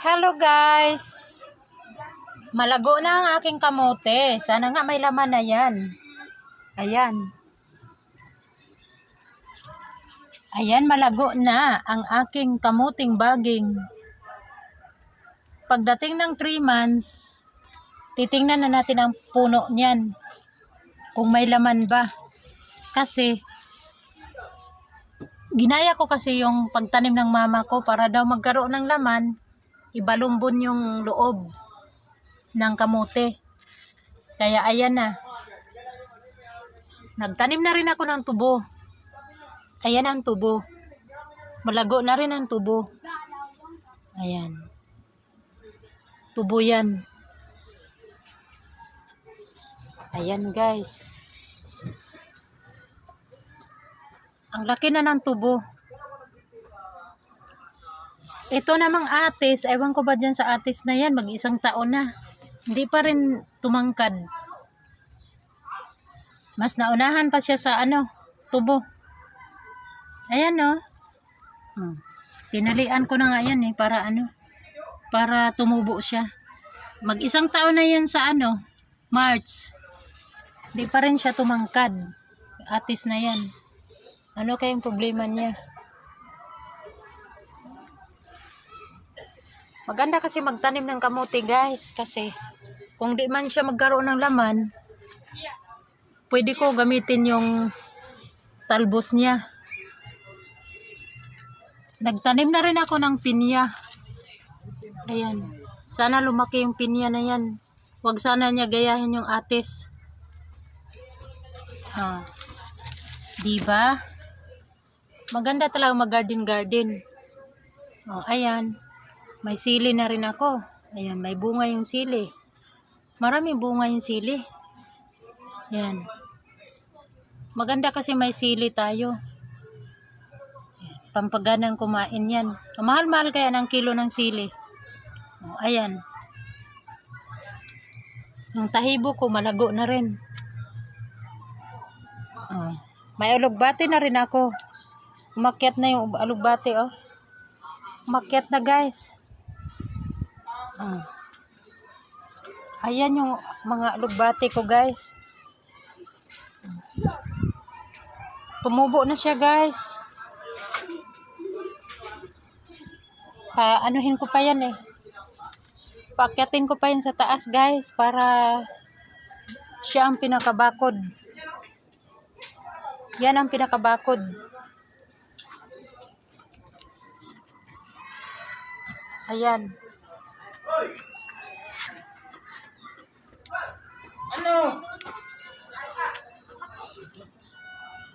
Hello guys! Malago na ang aking kamote. Sana nga may laman na yan. Ayan. Ayan, malago na ang aking kamuting baging. Pagdating ng 3 months, titingnan na natin ang puno niyan. Kung may laman ba. Kasi, ginaya ko kasi yung pagtanim ng mama ko para daw magkaroon ng laman, ibalumbon yung loob ng kamote. Kaya ayan na. Nagtanim na rin ako ng tubo. Ayan ang tubo. Malago na rin ang tubo. Ayan. Tubo yan. Ayan guys. Ang laki na ng tubo. Ito namang atis, ewan ko ba dyan sa atis na yan, mag-isang taon na. Hindi pa rin tumangkad. Mas naunahan pa siya sa ano, tubo. Ayan no. Hmm. Tinalian ko na nga yan eh, para ano, para tumubo siya. Mag-isang taon na yan sa ano, March. Hindi pa rin siya tumangkad. Atis na yan. Ano kayong problema niya? Maganda kasi magtanim ng kamote guys kasi kung di man siya magkaroon ng laman pwede ko gamitin yung talbos niya. Nagtanim na rin ako ng pinya. Ayan. Sana lumaki yung pinya na yan. Huwag sana niya gayahin yung atis. Ah. Diba? Maganda talaga mag-garden garden. Oh, ayan. May sili na rin ako. Ayan, may bunga yung sili. Maraming bunga yung sili. Ayan. Maganda kasi may sili tayo. Ayan, Pampaganang kumain yan. Mahal-mahal kaya ng kilo ng sili. Oh, ayan. Yung tahibo ko, malago na rin. Oh. May alugbati na rin ako. Umakyat na yung alugbati, oh. Umakyat na, guys. Oh. Ayan yung mga alugbati ko, guys. Tumubo na siya, guys. Pa anuhin ko pa yan, eh. Paakyatin ko pa yan sa taas, guys, para siya ang pinakabakod. Yan ang pinakabakod. Ayan. Hey!